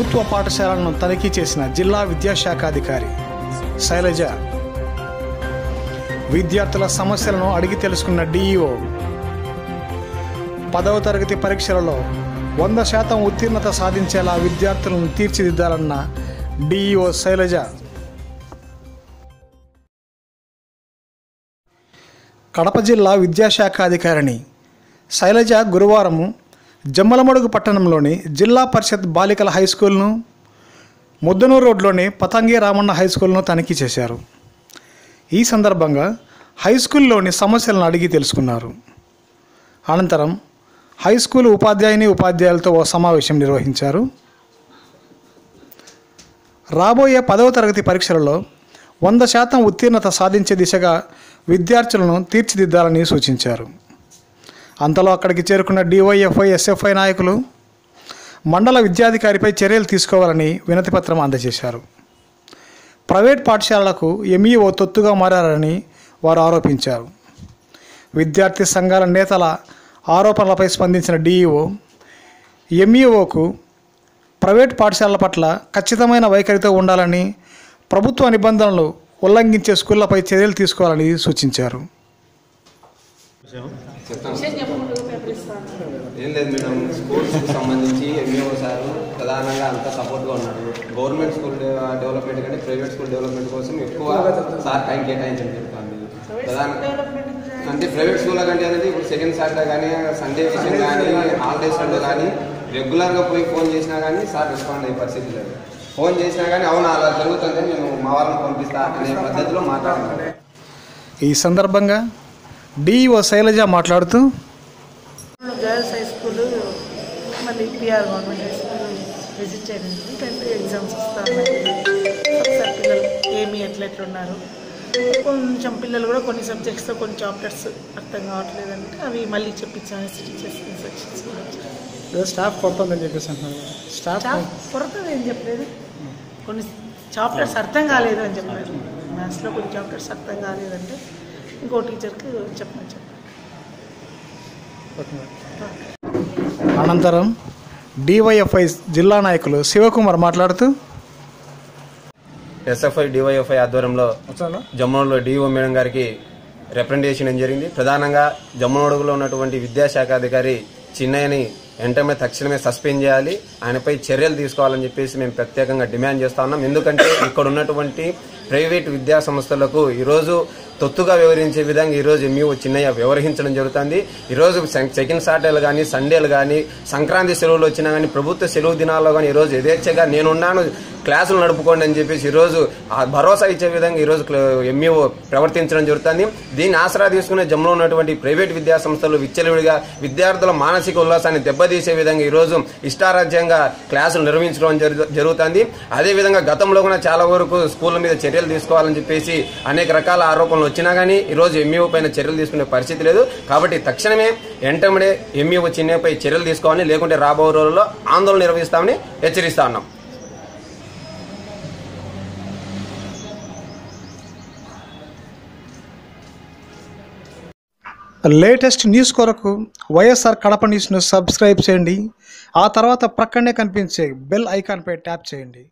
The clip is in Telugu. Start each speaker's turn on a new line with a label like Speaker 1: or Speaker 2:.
Speaker 1: ప్రభుత్వ పాఠశాలను తనిఖీ చేసిన జిల్లా విద్యాశాఖాధికారి శైలజ. విద్యార్థుల సమస్యలను అడిగి తెలుసుకున్న డిఈఓ. పదవ తరగతి పరీక్షలలో వంద శాతం ఉత్తీర్ణత సాధించేలా విద్యార్థులను తీర్చిదిద్దాలన్న డిఈఓ శైలజ. కడప జిల్లా విద్యాశాఖ అధికారిని శైలజ గురువారం జమ్మలమడుగు పట్టణంలోని జిల్లా పరిషత్ బాలికల హై స్కూల్ను ముద్దనూరు రోడ్లోని పతంగి రామన్న హై స్కూల్ను తనిఖీ చేశారు. ఈ సందర్భంగా హై స్కూల్లోని సమస్యలను అడిగి తెలుసుకున్నారు. అనంతరం హై స్కూల్ ఉపాధ్యాయుని ఉపాధ్యాయులతో ఓ సమావేశం నిర్వహించారు. రాబోయే పదవ తరగతి పరీక్షలలో వంద శాతం ఉత్తీర్ణత సాధించే దిశగా విద్యార్థులను తీర్చిదిద్దాలని సూచించారు. అంతలో అక్కడికి చేరుకున్న డివైఎఫ్ఐ ఎస్ఎఫ్ఐ నాయకులు మండల విద్యాధికారిపై చర్యలు తీసుకోవాలని వినతిపత్రం అందజేశారు. ప్రైవేట్ పాఠశాలలకు ఎంఈఓ తొత్తుగా మారారని వారు ఆరోపించారు. విద్యార్థి సంఘాల నేతల ఆరోపణలపై స్పందించిన డిఈఓ ఎంఈఓకు ప్రైవేట్ పాఠశాలల పట్ల ఖచ్చితమైన వైఖరితో ఉండాలని ప్రభుత్వ నిబంధనలు ఉల్లంఘించే స్కూళ్ళపై చర్యలు తీసుకోవాలని సూచించారు.
Speaker 2: ఏం లేదు మేడం స్కూల్స్కి సంబంధించి ఎంఈఓ సార్ ప్రధానంగా అంత సపోర్ట్గా ఉన్నాడు గవర్నమెంట్ స్కూల్ డెవలప్మెంట్ కంటే ప్రైవేట్ స్కూల్ డెవలప్మెంట్ కోసం ఎక్కువ సార్ టైం కేటాయించని చెప్తాను. ప్రధాన అంటే ప్రైవేట్ స్కూల్ కంటే అనేది ఇప్పుడు సెకండ్ సాటర్డే కానీ సండే విషయం కానీ హాలిడేస్లో కానీ రెగ్యులర్గా పోయి ఫోన్ చేసినా కానీ సార్ రెస్పాండ్ అయ్యే పరిస్థితి లేదు. ఫోన్ చేసినా కానీ అవును అలా జరుగుతుంది నేను మా వాళ్ళని పంపిస్తా అనే పద్ధతిలో మాట్లాడుతున్నాను.
Speaker 1: ఈ సందర్భంగా డిఈఓ శైలజ మాట్లాడుతూ
Speaker 3: గర్ల్స్ హై స్కూల్ మళ్ళీ PR government high school visit చేయడానికి టెన్త్ ఎగ్జామ్స్ వస్తాను ఒకసారి పిల్లలు ఏమి ఎట్లా ఎట్లున్నారు కొంచెం పిల్లలు కూడా కొన్ని సబ్జెక్ట్స్లో కొన్ని చాప్టర్స్ అర్థం కావట్లేదు అంటే అవి మళ్ళీ చెప్పించాను టీచర్స్ ఇన్స్ట్రక్షన్స్
Speaker 1: స్టాఫ్ కొత్త ఉందని చెప్పేసి అంటున్నారు. స్టాఫ్
Speaker 3: కొరత ఏం చెప్పలేదు. కొన్ని చాప్టర్స్ అర్థం కాలేదు అని చెప్పారు. మ్యాథ్స్లో కొన్ని చాప్టర్స్ అర్థం కాలేదంటే ఇంకో టీచర్కి చెప్పమని చెప్పారు.
Speaker 1: అనంతరం డివైఎఫ్ఐ జిల్లా నాయకులు శివకుమార్ మాట్లాడుతూ
Speaker 2: ఎస్ఎఫ్ఐ డివైఎఫ్ఐ ఆధ్వర్యంలో జమ్మూలో డిఓ మేడం గారికి రిప్రజెంటేషన్ ఏం జరిగింది? ప్రధానంగా జమ్మూడుగులో ఉన్నటువంటి విద్యాశాఖ అధికారి చిన్నయ్యని వెంటనే తక్షణమే సస్పెండ్ చేయాలి. ఆయనపై చర్యలు తీసుకోవాలని చెప్పేసి మేము ప్రత్యేకంగా డిమాండ్ చేస్తా ఉన్నాం. ఎందుకంటే ఇక్కడ ఉన్నటువంటి ప్రైవేట్ విద్యా సంస్థలకు ఈరోజు తొత్తుగా వ్యవహరించే విధంగా ఈరోజు ఎంఈఓ చిన్నయ్య వ్యవహరించడం జరుగుతుంది. ఈరోజు సె- సెకండ్ సాటర్డేలు కానీ సండేలు కానీ సంక్రాంతి సెలవులు వచ్చినా కానీ ప్రభుత్వ సెలవు దినాల్లో కానీ ఈరోజు యథేచ్ఛగా నేనున్నాను క్లాసులు నడుపుకోండి అని చెప్పేసి ఈరోజు ఆ భరోసా ఇచ్చే విధంగా ఈరోజు ఎంఈఓ ప్రవర్తించడం జరుగుతుంది. దీన్ని ఆసరా తీసుకునే జమ్ములో ఉన్నటువంటి ప్రైవేట్ విద్యా సంస్థలు విచ్చలవిడిగా విద్యార్థుల మానసిక ఉల్లాసాన్ని దెబ్బతీసే విధంగా ఈరోజు ఇష్టారాజ్యంగా క్లాసులు నిర్వహించడం జరుగు- జరుగుతుంది. అదేవిధంగా గతంలో కూడా చాలా వరకు స్కూళ్ళ మీద చర్య చర్యలు తీసుకోవాలని చెప్పేసి అనేక రకాల ఆరోపణలు వచ్చినా కానీ ఈరోజు ఎంఈఓ పైన చర్యలు తీసుకునే పరిస్థితి లేదు. కాబట్టి తక్షణమే వెంటనే ఎంఈఓ చిన్నపై చర్యలు తీసుకోవాలని లేకుంటే రాబో రోజుల్లో ఆందోళన నిర్వహిస్తామని హెచ్చరిస్తా ఉన్నాం.
Speaker 1: లేటెస్ట్ న్యూస్ కొరకు వైఎస్ఆర్ కడప న్యూస్ను సబ్స్క్రైబ్ చేయండి. ఆ తర్వాత ప్రక్కనే కనిపించే బెల్ ఐకాన్పై ట్యాప్ చేయండి.